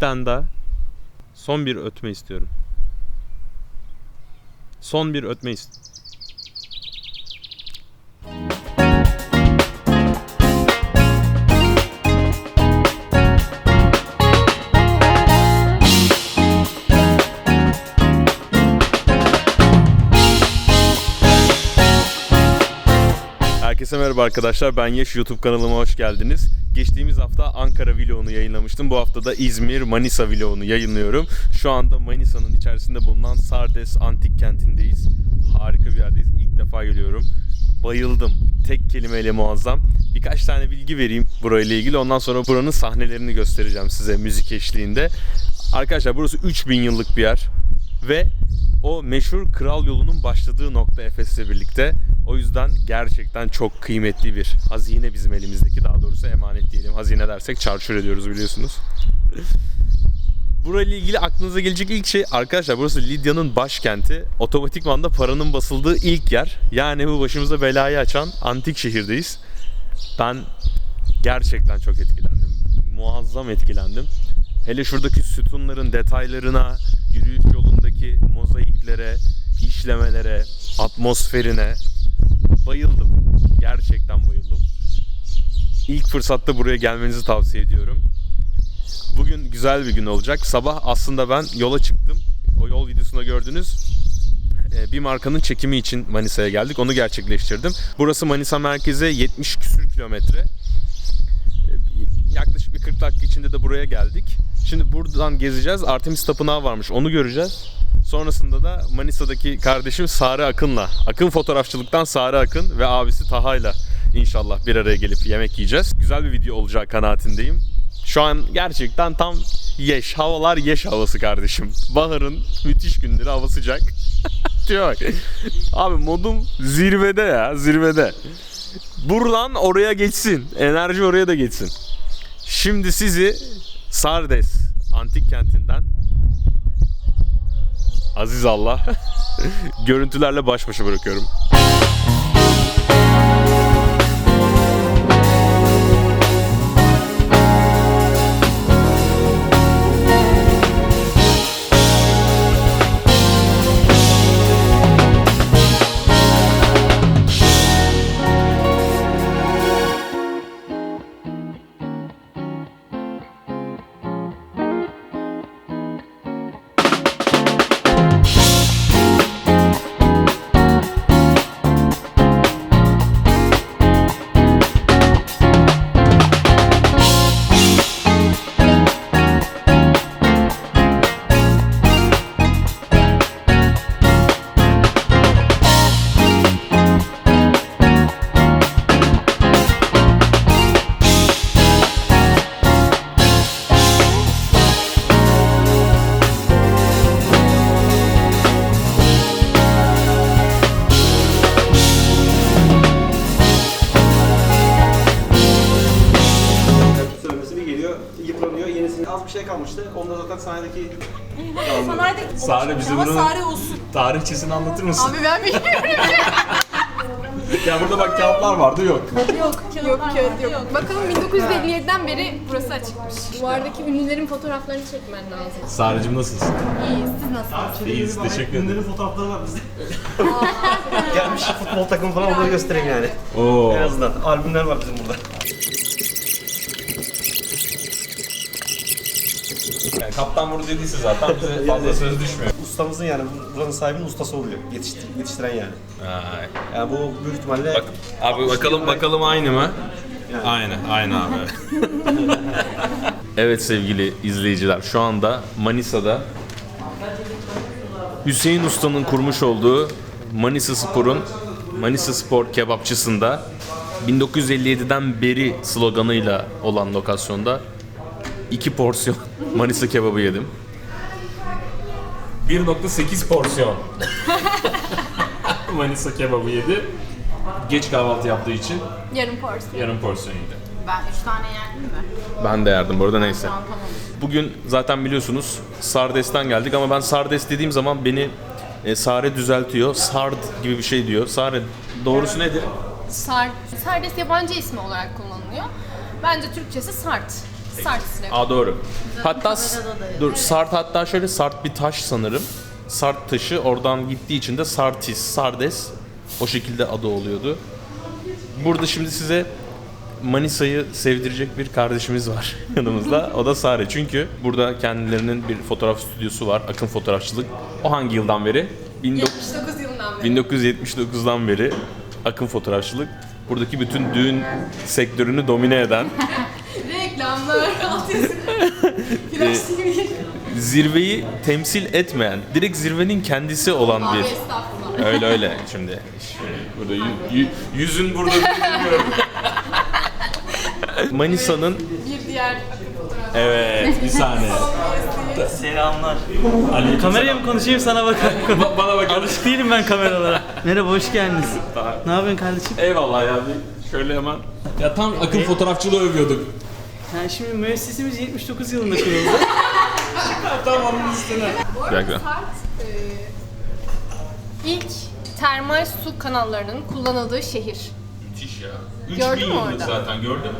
tane daha. Son bir ötme istiyorum. Son bir ötme istiyorum. Merhaba arkadaşlar. Ben Yeş YouTube kanalıma hoş geldiniz. Geçtiğimiz hafta Ankara vlogunu yayınlamıştım. Bu hafta da İzmir, Manisa vlogunu yayınlıyorum. Şu anda Manisa'nın içerisinde bulunan Sardes Antik Kenti'ndeyiz. Harika bir yerdeyiz. İlk defa geliyorum. Bayıldım. Tek kelimeyle muazzam. Birkaç tane bilgi vereyim burayla ilgili. Ondan sonra buranın sahnelerini göstereceğim size müzik eşliğinde. Arkadaşlar burası 3000 yıllık bir yer. Ve o meşhur kral yolunun başladığı nokta Efes'le birlikte. O yüzden gerçekten çok kıymetli bir hazine bizim elimizdeki. Daha doğrusu emanet diyelim. Hazine dersek çarçur ediyoruz biliyorsunuz. Burayla ilgili aklınıza gelecek ilk şey arkadaşlar burası Lidya'nın başkenti. Otomatikman da paranın basıldığı ilk yer. Yani bu başımıza belayı açan antik şehirdeyiz. Ben gerçekten çok etkilendim. Muazzam etkilendim. Hele şuradaki sütunların detaylarına, yürüyüş yolundaki mozaiklere, işlemelere, atmosferine bayıldım. Gerçekten bayıldım. İlk fırsatta buraya gelmenizi tavsiye ediyorum. Bugün güzel bir gün olacak. Sabah aslında ben yola çıktım. O yol videosunda gördünüz. Ee, Bir markanın çekimi için Manisa'ya geldik. Onu gerçekleştirdim. Burası Manisa merkeze 70 küsür kilometre. Ee, Yaklaşık bir 40 dakika içinde de buraya geldik. Şimdi buradan gezeceğiz. Artemis Tapınağı varmış. Onu göreceğiz. Sonrasında da Manisa'daki kardeşim Sarı Akın'la, Akın fotoğrafçılıktan Sarı Akın ve abisi Taha'yla inşallah bir araya gelip yemek yiyeceğiz. Güzel bir video olacağı kanaatindeyim. Şu an gerçekten tam yeş, havalar yeş havası kardeşim. Baharın müthiş günleri, hava sıcak. Diyor. Abi modum zirvede ya, zirvede. Buradan oraya geçsin. Enerji oraya da geçsin. Şimdi sizi Sardes antik kentinden Aziz Allah görüntülerle baş başa bırakıyorum. Tarihçesini anlatır mısın? Abi ben bilmiyorum. Ya burada bak kağıtlar vardı yok. yok, yok, kağıt yok. Bakalım 1957'den beri burası açıkmış. Duvardaki ünlülerin fotoğraflarını çekmen lazım. Sarıcım nasılsın? İyi, siz nasılsınız? İyiyiz teşekkür ederim. ünlülerin fotoğrafları var bizde. Gelmiş futbol takımı falan onları göstereyim yani. Oo. En azından albümler var bizim burada. Yani kaptan vurdu dediyse zaten bize fazla söz düşmüyor. Ustamızın yani buranın sahibinin ustası oluyor. Yetiştir, yetiştiren yani. Ay. Yani bu büyük ihtimalle Bak, abi bakalım bakalım aynı mı? Aynı, aynı abi. evet sevgili izleyiciler, şu anda Manisa'da Hüseyin Usta'nın kurmuş olduğu Manisa Spor'un Manisa Spor kebapçısında 1957'den beri sloganıyla olan lokasyonda iki porsiyon Manisa kebabı yedim. 1.8 porsiyon Manisa kebabı yedi. Geç kahvaltı yaptığı için Yarım porsiyon. yarım porsiyon yedi. Ben 3 tane yerdim mi? Ben de yerdim bu arada neyse. Tamam tamam. Bugün zaten biliyorsunuz Sardes'ten geldik ama ben Sardes dediğim zaman beni e, Sare düzeltiyor. Sard gibi bir şey diyor. Sare doğrusu nedir? Sar, Sardes yabancı ismi olarak kullanılıyor. Bence Türkçesi Sart. Sart sinema. Aa doğru. Hatta s- dur Sart hatta şöyle Sart bir taş sanırım. Sart taşı oradan gittiği için de Sartis, Sardes o şekilde adı oluyordu. Burada şimdi size Manisa'yı sevdirecek bir kardeşimiz var yanımızda. O da Sare. Çünkü burada kendilerinin bir fotoğraf stüdyosu var. Akın Fotoğrafçılık. O hangi yıldan beri? 19 79 yılından beri. 1979'dan beri Akın Fotoğrafçılık. Buradaki bütün düğün sektörünü domine eden Reklamlar, flash TV. zirveyi temsil etmeyen, direkt zirvenin kendisi olan Abi bir... estağfurullah. Öyle öyle şimdi. Burada yü- yü- yüzün burada bilmiyorum. Manisa'nın Bir diğer akım evet bir saniye. Selamlar. Kameraya mı konuşayım sana bakalım. Bana bak. Alışık değilim ben kameralara. Merhaba hoş geldiniz. Ne yapıyorsun kardeşim? Eyvallah ya bir şöyle hemen. Ya tam akın fotoğrafçılığı övüyorduk. Yani şimdi müessesemiz 79 yılında kuruldu. Bu Bir arada dakika. Sart e, ilk termal su kanallarının kullanıldığı şehir. Müthiş ya. Gördün mü orada? zaten gördüm.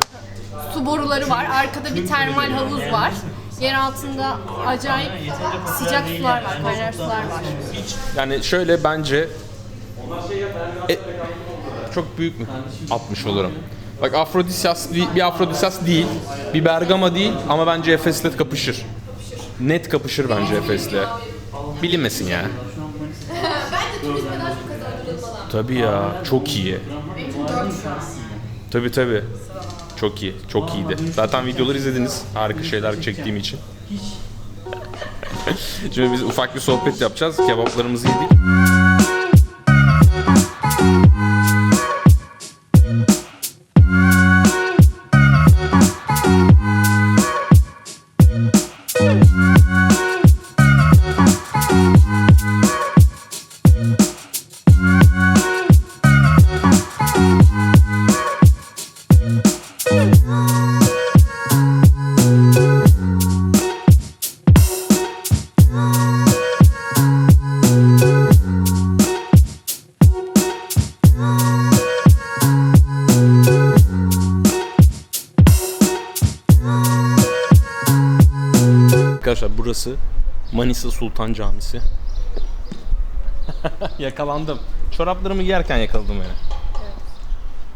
Su boruları var, arkada bir termal havuz var. Yer altında acayip sıcak sular var, kaynar sular var. Yani şöyle bence E, çok büyük mü? 60 olurum. Bak Afrodisyas bir, Afrodisyas değil, bir Bergama değil ama bence Efes'le kapışır. Net kapışır bence Efes'le. Bilinmesin ya. Bence turizme daha çok kazandırılmalı. Tabii ya, çok iyi. Benim 4 şu an. Tabii tabii. Çok iyi, çok iyiydi. Zaten videoları izlediniz. Harika şeyler çektiğim için. Şimdi biz ufak bir sohbet yapacağız. Kebaplarımızı yedik. Burası Manisa Sultan Camisi. Yakalandım. Çoraplarımı giyerken yakaladım beni.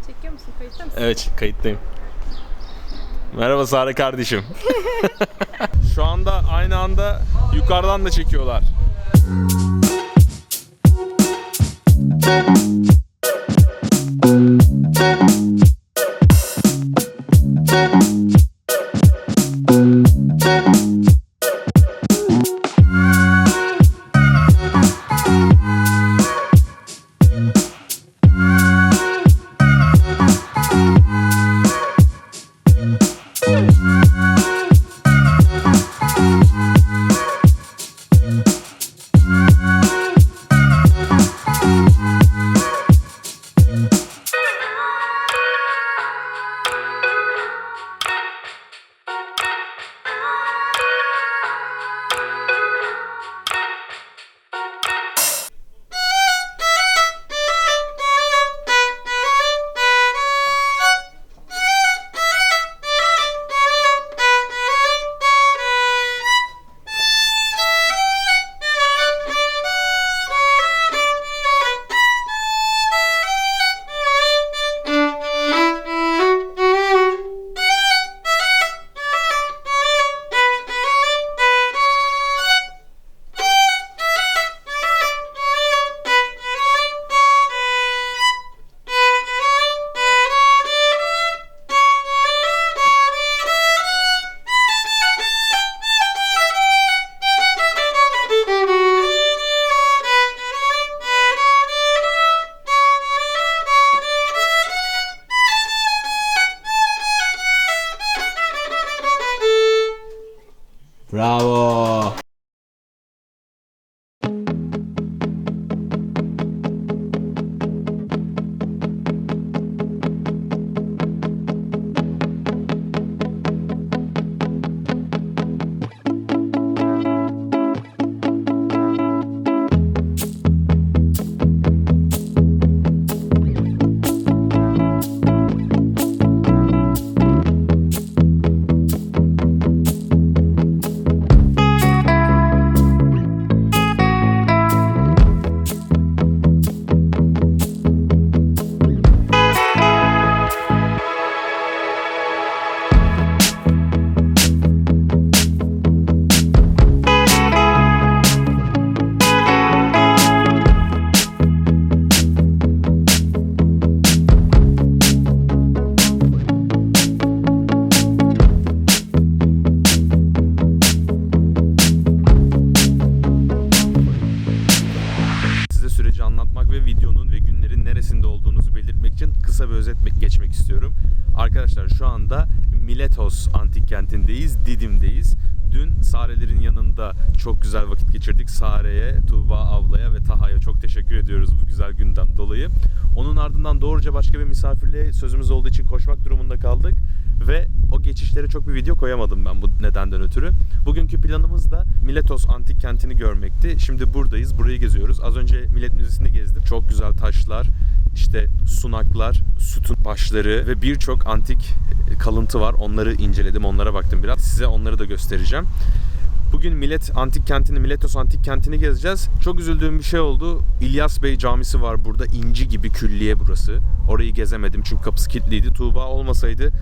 Çekiyor musun? Kayıtta mısın? Evet kayıttayım. Merhaba Sare kardeşim. Şu anda aynı anda yukarıdan da çekiyorlar. Bravo. Çok güzel vakit geçirdik. Sare'ye, Tuğba ablaya ve Taha'ya çok teşekkür ediyoruz bu güzel günden dolayı. Onun ardından doğruca başka bir misafirliğe sözümüz olduğu için koşmak durumunda kaldık. Ve o geçişlere çok bir video koyamadım ben bu nedenden ötürü. Bugünkü planımız da Miletos antik kentini görmekti. Şimdi buradayız, burayı geziyoruz. Az önce Millet Müzesi'ni gezdik. Çok güzel taşlar, işte sunaklar, sütun başları ve birçok antik kalıntı var. Onları inceledim, onlara baktım biraz. Size onları da göstereceğim. Bugün Millet Antik Kenti'ni, Miletos Antik Kenti'ni gezeceğiz. Çok üzüldüğüm bir şey oldu. İlyas Bey Camisi var burada. İnci gibi külliye burası. Orayı gezemedim çünkü kapısı kilitliydi. Tuğba olmasaydı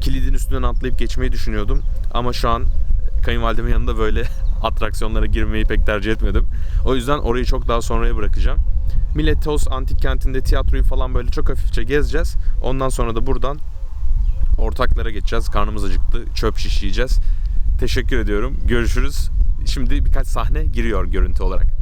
kilidin üstünden atlayıp geçmeyi düşünüyordum. Ama şu an kayınvalidemin yanında böyle atraksiyonlara girmeyi pek tercih etmedim. O yüzden orayı çok daha sonraya bırakacağım. Miletos Antik Kenti'nde tiyatroyu falan böyle çok hafifçe gezeceğiz. Ondan sonra da buradan ortaklara geçeceğiz. Karnımız acıktı. Çöp şiş yiyeceğiz. Teşekkür ediyorum. Görüşürüz. Şimdi birkaç sahne giriyor görüntü olarak.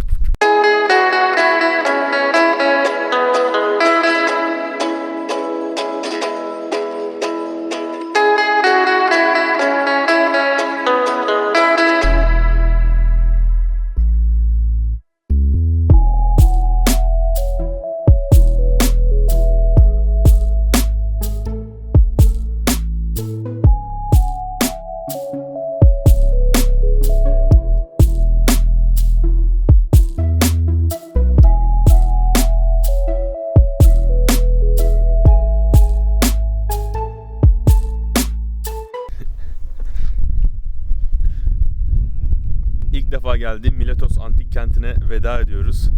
Geldiğim Miletos Antik Kenti'ne veda ediyoruz.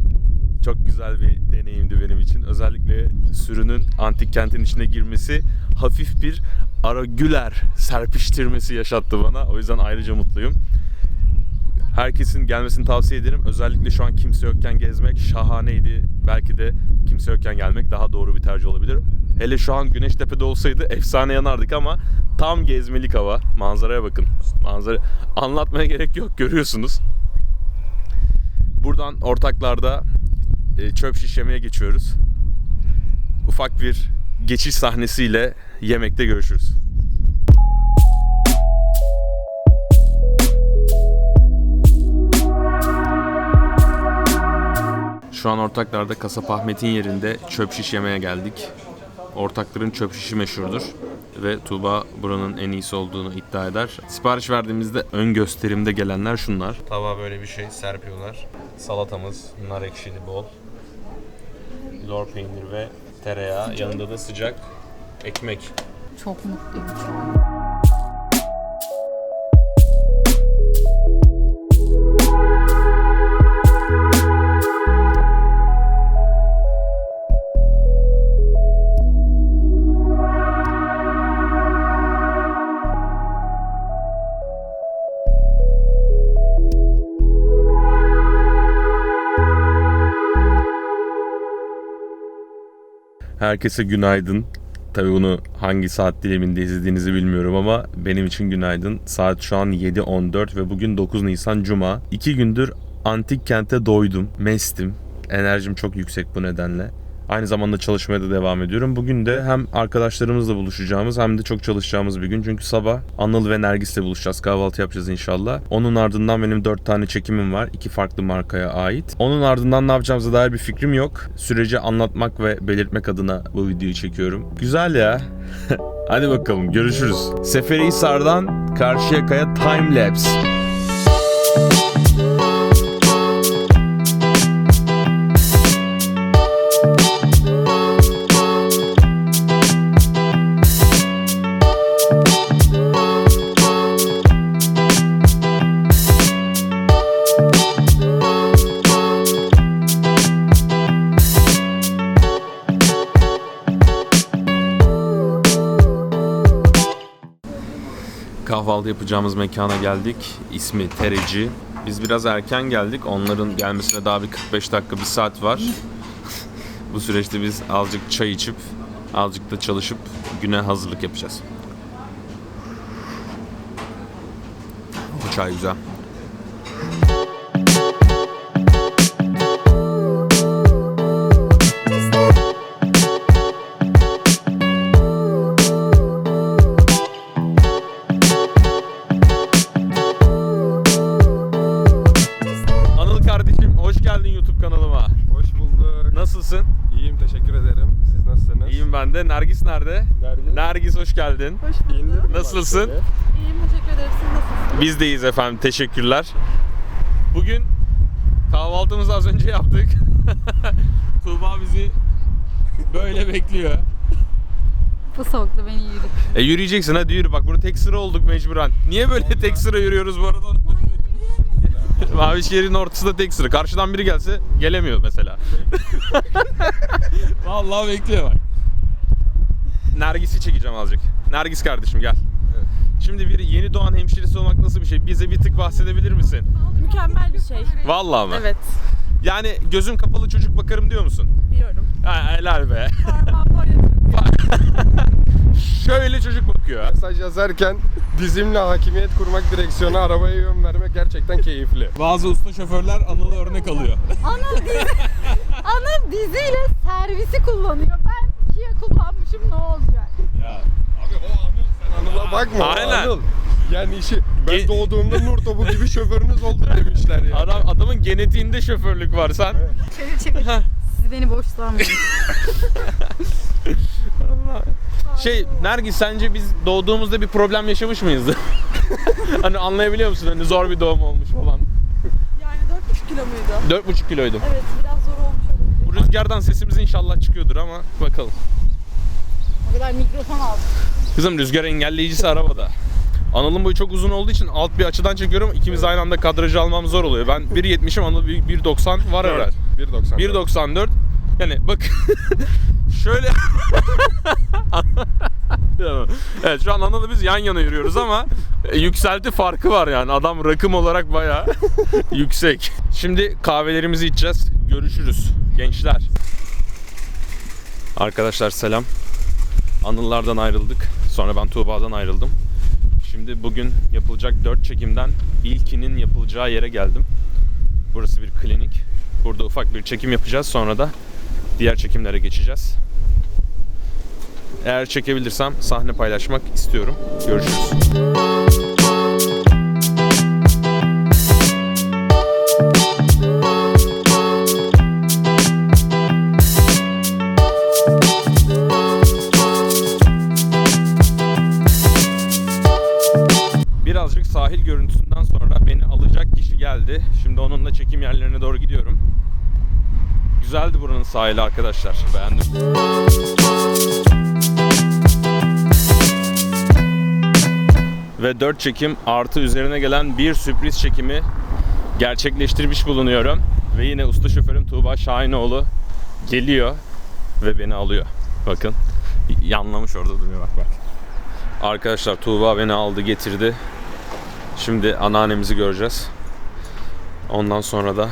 Çok güzel bir deneyimdi benim için. Özellikle sürünün antik kentin içine girmesi hafif bir ara güler serpiştirmesi yaşattı bana. O yüzden ayrıca mutluyum. Herkesin gelmesini tavsiye ederim. Özellikle şu an kimse yokken gezmek şahaneydi. Belki de kimse yokken gelmek daha doğru bir tercih olabilir. Hele şu an Güneştepe'de olsaydı efsane yanardık ama tam gezmelik hava. Manzaraya bakın. Manzara anlatmaya gerek yok görüyorsunuz. Buradan ortaklarda e, çöp şişemeye geçiyoruz. Ufak bir geçiş sahnesiyle yemekte görüşürüz. Şu an ortaklarda Kasap Ahmet'in yerinde çöp şiş yemeye geldik. Ortakların çöp şişi meşhurdur ve Tuğba buranın en iyisi olduğunu iddia eder. Sipariş verdiğimizde ön gösterimde gelenler şunlar. Tava böyle bir şey serpiyorlar. Salatamız, nar ekşili bol. Lor peynir ve tereyağı. Yanında da sıcak ekmek. Çok mutluyum Herkese günaydın. Tabii bunu hangi saat diliminde izlediğinizi bilmiyorum ama benim için günaydın. Saat şu an 7.14 ve bugün 9 Nisan Cuma. İki gündür antik kente doydum, mestim. Enerjim çok yüksek bu nedenle. Aynı zamanda çalışmaya da devam ediyorum. Bugün de hem arkadaşlarımızla buluşacağımız hem de çok çalışacağımız bir gün. Çünkü sabah Anıl ve Nergis'le buluşacağız. Kahvaltı yapacağız inşallah. Onun ardından benim 4 tane çekimim var. iki farklı markaya ait. Onun ardından ne yapacağımıza dair bir fikrim yok. Süreci anlatmak ve belirtmek adına bu videoyu çekiyorum. Güzel ya. Hadi bakalım görüşürüz. Seferihisar'dan Karşıyaka'ya time lapse. Kahvaltı yapacağımız mekana geldik. İsmi Tereci. Biz biraz erken geldik. Onların gelmesine daha bir 45 dakika, bir saat var. Bu süreçte biz azıcık çay içip, azıcık da çalışıp güne hazırlık yapacağız. Bu çay güzel. Ben de. Nergis nerede? Nergis. Nergis hoş geldin. Hoş bulduk. Nasılsın? İyiyim, teşekkür ederim. Siz nasılsınız? Biz deyiz efendim. Teşekkürler. Bugün kahvaltımızı az önce yaptık. Tuğba bizi böyle bekliyor. Bu soğukta beni yürüdü. E yürüyeceksin hadi yürü. Bak burada tek sıra olduk mecburen. Niye böyle tek sıra yürüyoruz bu arada? Mavi şehrin ortasında tek sıra. Karşıdan biri gelse gelemiyor mesela. Vallahi bekliyor bak. Nergis'i çekeceğim azıcık. Nergis kardeşim gel. Şimdi bir yeni doğan hemşiresi olmak nasıl bir şey? Bize bir tık bahsedebilir misin? Mükemmel bir şey. Vallahi mı? Evet, Yani gözüm kapalı çocuk bakarım diyor musun? diyorum. Ha, helal be. Şöyle çocuk bakıyor. Mesaj yazarken dizimle hakimiyet kurmak direksiyona arabaya yön vermek gerçekten keyifli. Bazı usta şoförler Anıl'a örnek alıyor. Anıl dizi, Anıl diziyle servisi kullanıyor. Ben Kia kullanmışım ne olacak? ya. Anıl'a bakma. Aynen. Anıl. Yani işi ben Ge- doğduğumda nur topu gibi şoförünüz oldu demişler ya. Adam adamın genetiğinde şoförlük var sen. Çevir çevir. Siz beni boş sanmayın. Şey Nergis sence biz doğduğumuzda bir problem yaşamış mıyızdı? hani anlayabiliyor musun? Hani zor bir doğum olmuş falan. Yani 4,5 kilo muydu? 4,5 kiloydum. Evet, biraz zor olmuş olabilir. Bu rüzgardan sesimiz inşallah çıkıyordur ama bakalım. O kadar mikrofon aldım. Kızım rüzgar engelleyicisi arabada. Anıl'ın boyu çok uzun olduğu için alt bir açıdan çekiyorum. İkimiz aynı anda kadrajı almam zor oluyor. Ben 1.70'im Anıl 1.90 var herhalde. 1.90. 1.94 yani bak şöyle Evet şu an Anıl'la biz yan yana yürüyoruz ama e, yükselti farkı var yani adam rakım olarak bayağı yüksek. Şimdi kahvelerimizi içeceğiz. Görüşürüz gençler. Arkadaşlar selam. Anıllardan ayrıldık. Sonra ben Tuğba'dan ayrıldım. Şimdi bugün yapılacak 4 çekimden ilkinin yapılacağı yere geldim. Burası bir klinik. Burada ufak bir çekim yapacağız. Sonra da diğer çekimlere geçeceğiz. Eğer çekebilirsem sahne paylaşmak istiyorum. Görüşürüz. Geldi. Şimdi onunla çekim yerlerine doğru gidiyorum. Güzeldi buranın sahili arkadaşlar. Beğendim. Ve 4 çekim artı üzerine gelen bir sürpriz çekimi gerçekleştirmiş bulunuyorum. Ve yine usta şoförüm Tuğba Şahinoğlu geliyor ve beni alıyor. Bakın yanlamış orada duruyor bak bak. Arkadaşlar Tuğba beni aldı getirdi. Şimdi anneannemizi göreceğiz. Ondan sonra da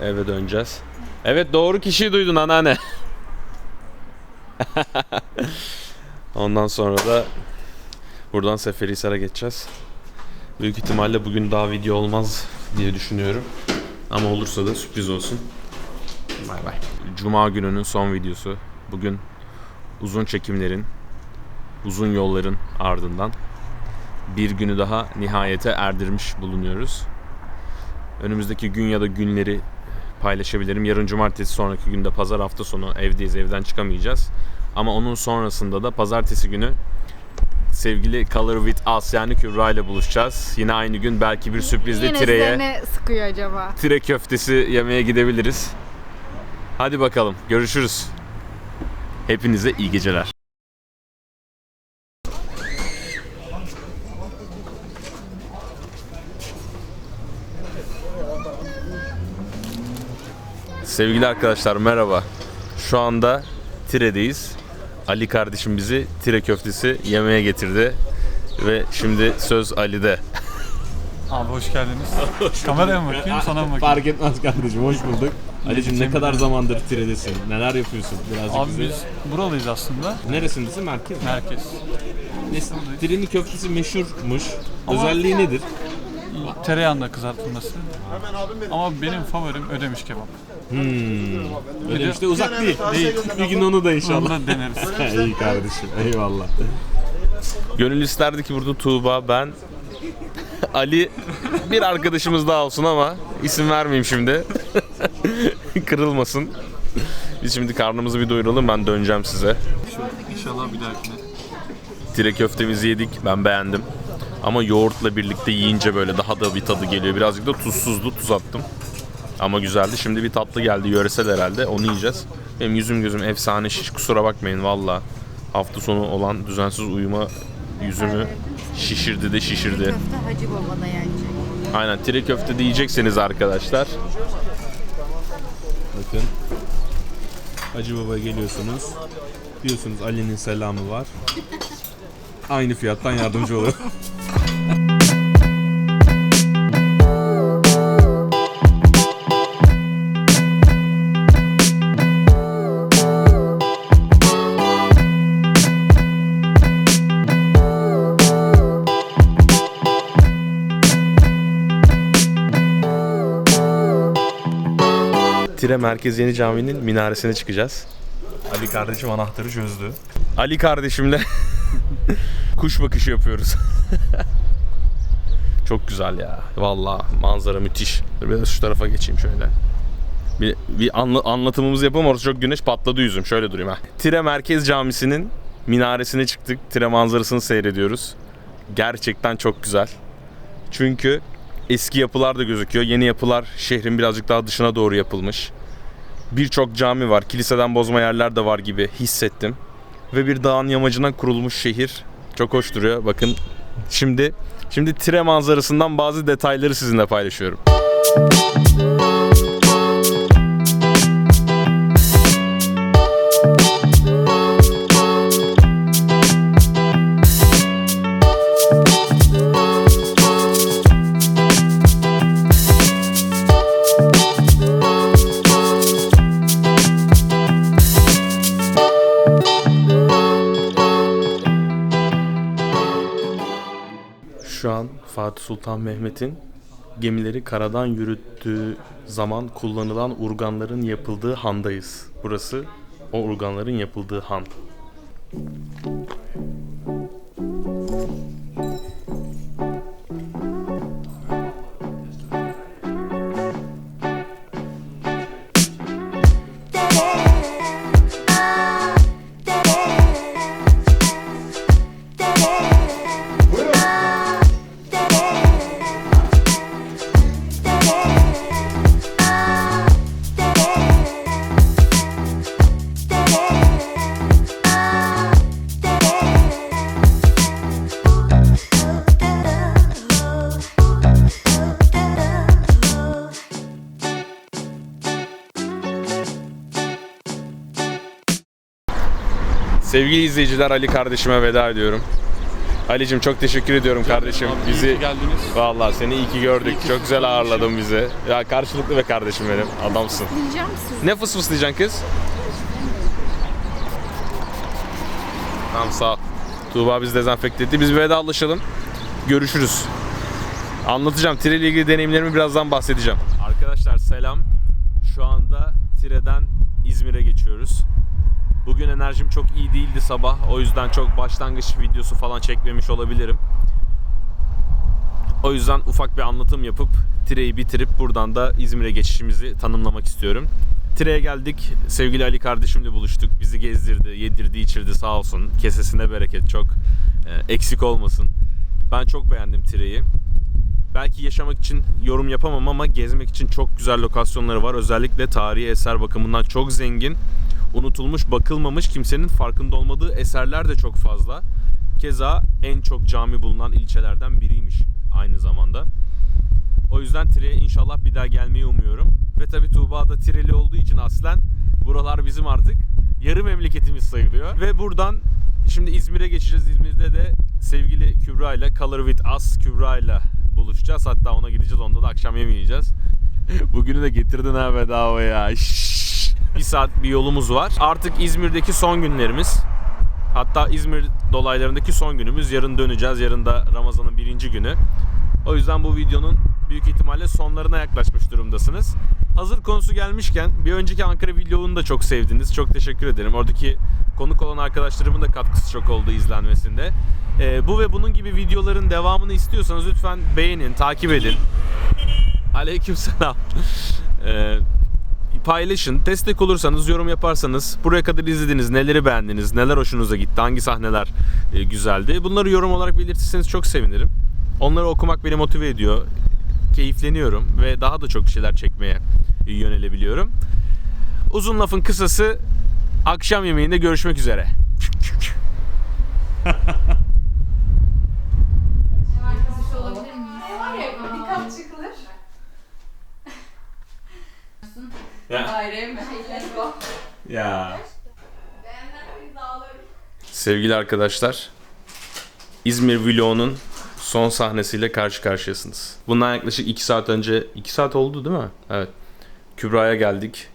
eve döneceğiz. Evet doğru kişiyi duydun anneanne. Ondan sonra da buradan Seferihisar'a geçeceğiz. Büyük ihtimalle bugün daha video olmaz diye düşünüyorum. Ama olursa da sürpriz olsun. Bay bay. Cuma gününün son videosu. Bugün uzun çekimlerin, uzun yolların ardından bir günü daha nihayete erdirmiş bulunuyoruz. Önümüzdeki gün ya da günleri paylaşabilirim. Yarın cumartesi sonraki günde pazar hafta sonu evdeyiz evden çıkamayacağız. Ama onun sonrasında da pazartesi günü sevgili Color With Us yani Kübra ile buluşacağız. Yine aynı gün belki bir sürprizle Yine Tire'ye ne sıkıyor acaba? tire köftesi yemeye gidebiliriz. Hadi bakalım görüşürüz. Hepinize iyi geceler. Sevgili arkadaşlar merhaba. Şu anda Tire'deyiz. Ali kardeşim bizi tire köftesi yemeye getirdi. Ve şimdi söz Ali'de. Abi hoş geldiniz. Kameraya mı bakayım, sana mı bakayım? Fark etmez kardeşim, hoş bulduk. Ali'cim ne kadar zamandır tiredesin? Neler yapıyorsun? Birazcık Abi bize... biz buralıyız aslında. Neresindesin? Merkez mi? Merkez. Nesi? Tirenin köftesi meşhurmuş. Ama- Özelliği nedir? Tereyağında kızartılması. Ama benim favorim ödemiş kebap. Öyle işte uzak değil. Değil. Bir gün onu da Onu inşallah. da deneriz. İyi kardeşim. Eyvallah. Gönül isterdi ki burada Tuğba, ben Ali bir arkadaşımız daha olsun ama isim vermeyeyim şimdi. Kırılmasın. Biz şimdi karnımızı bir doyuralım ben döneceğim size. İnşallah bir dahakine. Tire köftemizi yedik. Ben beğendim. Ama yoğurtla birlikte yiyince böyle daha da bir tadı geliyor. Birazcık da tuzsuzdu. Tuz attım. Ama güzeldi. Şimdi bir tatlı geldi. Yöresel herhalde. Onu yiyeceğiz. Benim yüzüm gözüm efsane şiş. Kusura bakmayın valla. Hafta sonu olan düzensiz uyuma yüzümü şişirdi de şişirdi. Köfte Hacı Baba'da yenecek. Aynen tire köfte diyecekseniz arkadaşlar. Bakın. Hacı Baba geliyorsunuz. Diyorsunuz Ali'nin selamı var. Aynı fiyattan yardımcı olur. Tire Merkez Yeni Camii'nin minaresine çıkacağız. Ali kardeşim anahtarı çözdü. Ali kardeşimle kuş bakışı yapıyoruz. Çok güzel ya. Vallahi manzara müthiş. Dur biraz şu tarafa geçeyim şöyle. Bir, bir anla- anlatımımızı yapalım. Orası çok güneş patladı yüzüm. Şöyle durayım ha. Tire Merkez Camisi'nin minaresine çıktık. Tire manzarasını seyrediyoruz. Gerçekten çok güzel. Çünkü eski yapılar da gözüküyor. Yeni yapılar şehrin birazcık daha dışına doğru yapılmış. Birçok cami var. Kiliseden bozma yerler de var gibi hissettim. Ve bir dağın yamacına kurulmuş şehir. Çok hoş duruyor. Bakın şimdi şimdi tire manzarasından bazı detayları sizinle paylaşıyorum. Şu Sultan Mehmet'in gemileri karadan yürüttüğü zaman kullanılan urganların yapıldığı handayız. Burası o urganların yapıldığı han. Sevgili izleyiciler Ali kardeşime veda ediyorum. Ali'cim çok teşekkür ediyorum kardeşim. Bizi geldiniz. Vallahi seni iyi ki gördük. Çok güzel ağırladın bizi. Ya karşılıklı be kardeşim benim. Adamsın. Ne fıs fıslayacaksın kız? Tamam sağ ol. Tuğba bizi dezenfekte etti. Biz bir vedalaşalım. Görüşürüz. Anlatacağım. Tire ile ilgili deneyimlerimi birazdan bahsedeceğim. Arkadaşlar selam. Şu anda Tire'den İzmir'e geçiyoruz. Bugün enerjim çok iyi değildi sabah. O yüzden çok başlangıç videosu falan çekmemiş olabilirim. O yüzden ufak bir anlatım yapıp Tire'yi bitirip buradan da İzmir'e geçişimizi tanımlamak istiyorum. Tire'ye geldik. Sevgili Ali kardeşimle buluştuk. Bizi gezdirdi, yedirdi, içirdi sağ olsun. Kesesine bereket çok e, eksik olmasın. Ben çok beğendim Tire'yi. Belki yaşamak için yorum yapamam ama gezmek için çok güzel lokasyonları var. Özellikle tarihi eser bakımından çok zengin. Unutulmuş, bakılmamış, kimsenin farkında olmadığı eserler de çok fazla. Keza en çok cami bulunan ilçelerden biriymiş aynı zamanda. O yüzden Tire'ye inşallah bir daha gelmeyi umuyorum. Ve tabi Tuğba da Tireli olduğu için aslen buralar bizim artık yarı memleketimiz sayılıyor. Ve buradan şimdi İzmir'e geçeceğiz. İzmir'de de sevgili Kübra ile Color With Us Kübra ile buluşacağız. Hatta ona gideceğiz. Onda da akşam yemeği yiyeceğiz. Bugünü de getirdin ha bedava ya. Şşş. Bir saat bir yolumuz var. Artık İzmir'deki son günlerimiz. Hatta İzmir dolaylarındaki son günümüz. Yarın döneceğiz. Yarın da Ramazan'ın birinci günü. O yüzden bu videonun büyük ihtimalle sonlarına yaklaşmış durumdasınız. Hazır konusu gelmişken bir önceki Ankara vlogunu da çok sevdiniz. Çok teşekkür ederim. Oradaki Konuk olan arkadaşlarımın da katkısı çok oldu izlenmesinde. Ee, bu ve bunun gibi videoların devamını istiyorsanız lütfen beğenin, takip edin. Aleykümselam. Ee, paylaşın, destek olursanız, yorum yaparsanız, buraya kadar izlediniz, neleri beğendiniz, neler hoşunuza gitti, hangi sahneler e, güzeldi. Bunları yorum olarak belirtirseniz çok sevinirim. Onları okumak beni motive ediyor. Keyifleniyorum ve daha da çok bir şeyler çekmeye yönelebiliyorum. Uzun lafın kısası akşam yemeğinde görüşmek üzere. Ya. Sevgili arkadaşlar, İzmir vlogunun son sahnesiyle karşı karşıyasınız. Bundan yaklaşık 2 saat önce, 2 saat oldu değil mi? Evet. Kübra'ya geldik.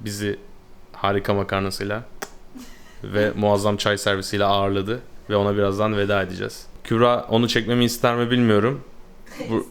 Bizi harika makarnasıyla ve muazzam çay servisiyle ağırladı ve ona birazdan veda edeceğiz. Kübra onu çekmemi ister mi bilmiyorum. Bu...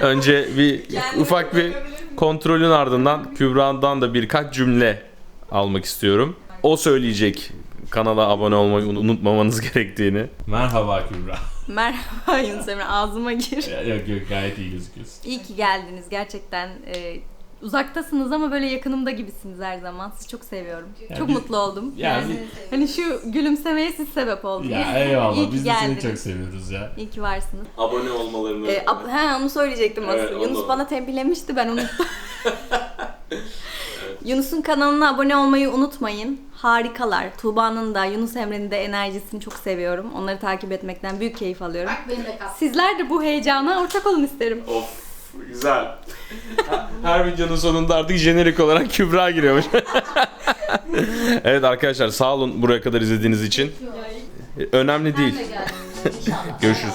Önce bir ufak bir kontrolün ardından Kübra'dan da birkaç cümle almak istiyorum. O söyleyecek kanala abone olmayı unutmamanız gerektiğini. Merhaba Kübra. Merhaba Yunus Emre ağzıma gir. yok yok gayet iyi gözüküyorsun. İyi ki geldiniz gerçekten. e, uzaktasınız ama böyle yakınımda gibisiniz her zaman. Sizi çok seviyorum. çok biz- mutlu oldum. Ya yani hani şu gülümsemeye siz sebep oldunuz. Ya eyvallah İyi ki biz de seni geldiniz. çok seviyoruz ya. İyi ki varsınız. Abone olmalarını E, ab- he, onu söyleyecektim Evet, aslında. Yunus bana tembihlemişti ben unuttum. Yunus'un kanalına abone olmayı unutmayın. Harikalar. Tuğba'nın da Yunus Emre'nin de enerjisini çok seviyorum. Onları takip etmekten büyük keyif alıyorum. Bak beni de. Sizler de bu heyecana ortak olun isterim. Of güzel. Her videonun sonunda artık jenerik olarak Kübra giriyormuş. evet arkadaşlar sağ olun buraya kadar izlediğiniz için. Önemli değil. Görüşürüz.